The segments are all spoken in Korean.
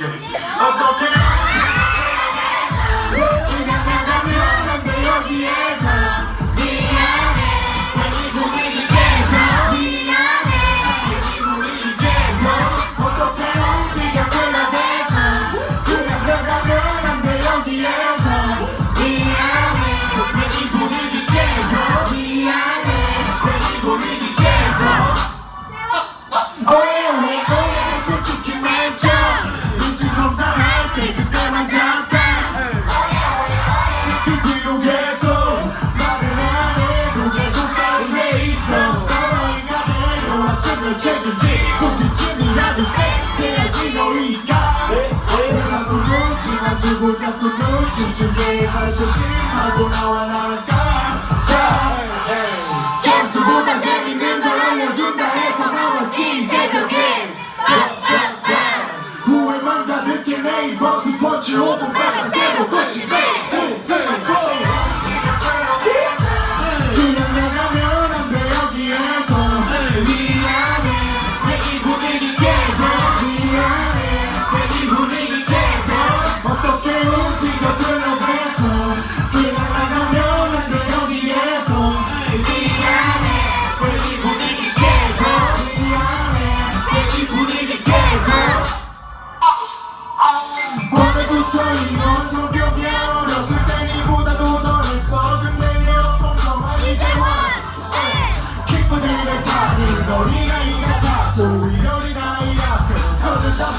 Yeah. 자꾸 자꾸 눈치준게 하도 심하고 나와 나랑 자 잠수보다 재밌는 걸 알려준다 해서 나왔지 새벽에 구월만 가득해 매일 버스 펀치 오분 받아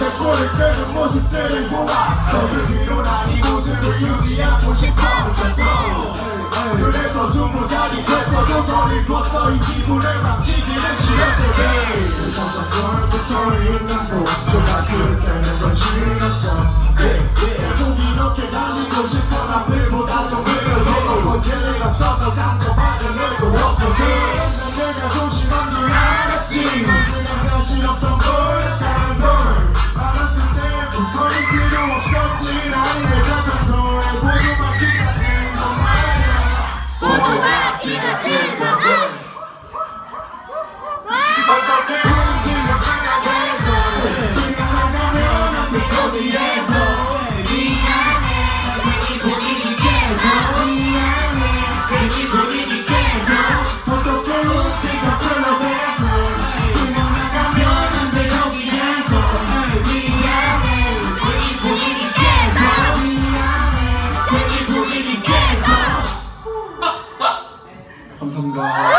꼴을 빼는 모습들을 보아 서그 뒤로난 이 모습을 유지하고 싶어 그래서 스무 살이 됐어도 거리 걷어. 이 기분을 감지기는 싫었어. 예. 점점 저를 붙어 있는 거. 오토바이 같은 거. Bye.